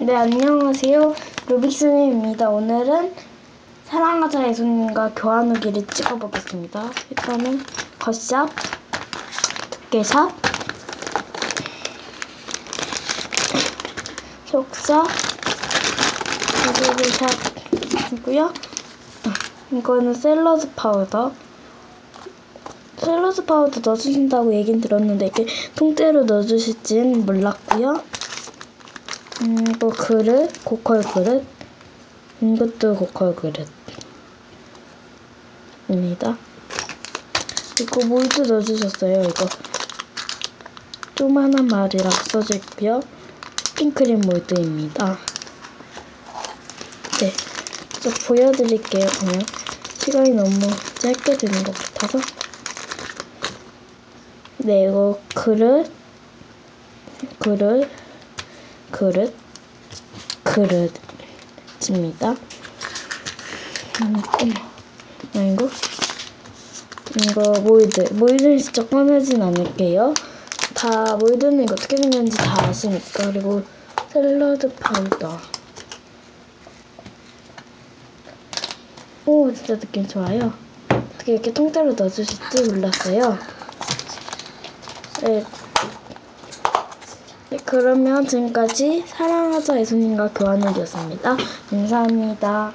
네, 안녕하세요. 루빅스님입니다. 오늘은 사랑하자 예수님과 교환 후기를 찍어보겠습니다. 일단은 겉샵, 두께샵, 속샵, 그리고 샵이고요. 이거는 샐러드 파우더. 샐러드 파우더 넣어주신다고 얘긴 들었는데 이게 통째로 넣어주실진 몰랐고요. 음, 이거 그릇, 고퀄 그릇. 이것도 고퀄 그릇입니다. 그리고 몰드 넣어주셨어요. 이거 조만한 말이라고 써져있고요. 핑크림 몰드입니다. 네, 저 보여드릴게요. 그냥 시간이 너무 짧게 되는 것 같아서. 네, 이거 그릇, 그릇, 그릇, 그릇입니다. 아이고. 이거 몰드. 몰드는 진짜 꺼내진 않을게요. 다, 몰드는 이거 어떻게 생겼는지 다 아시니까. 그리고 샐러드 파우더. 오, 진짜 느낌 좋아요. 어떻게 이렇게 통째로 넣어주실지 몰랐어요. 네. 네, 그러면 지금까지 사랑하자 예수님과 교환을이었습니다. 감사합니다.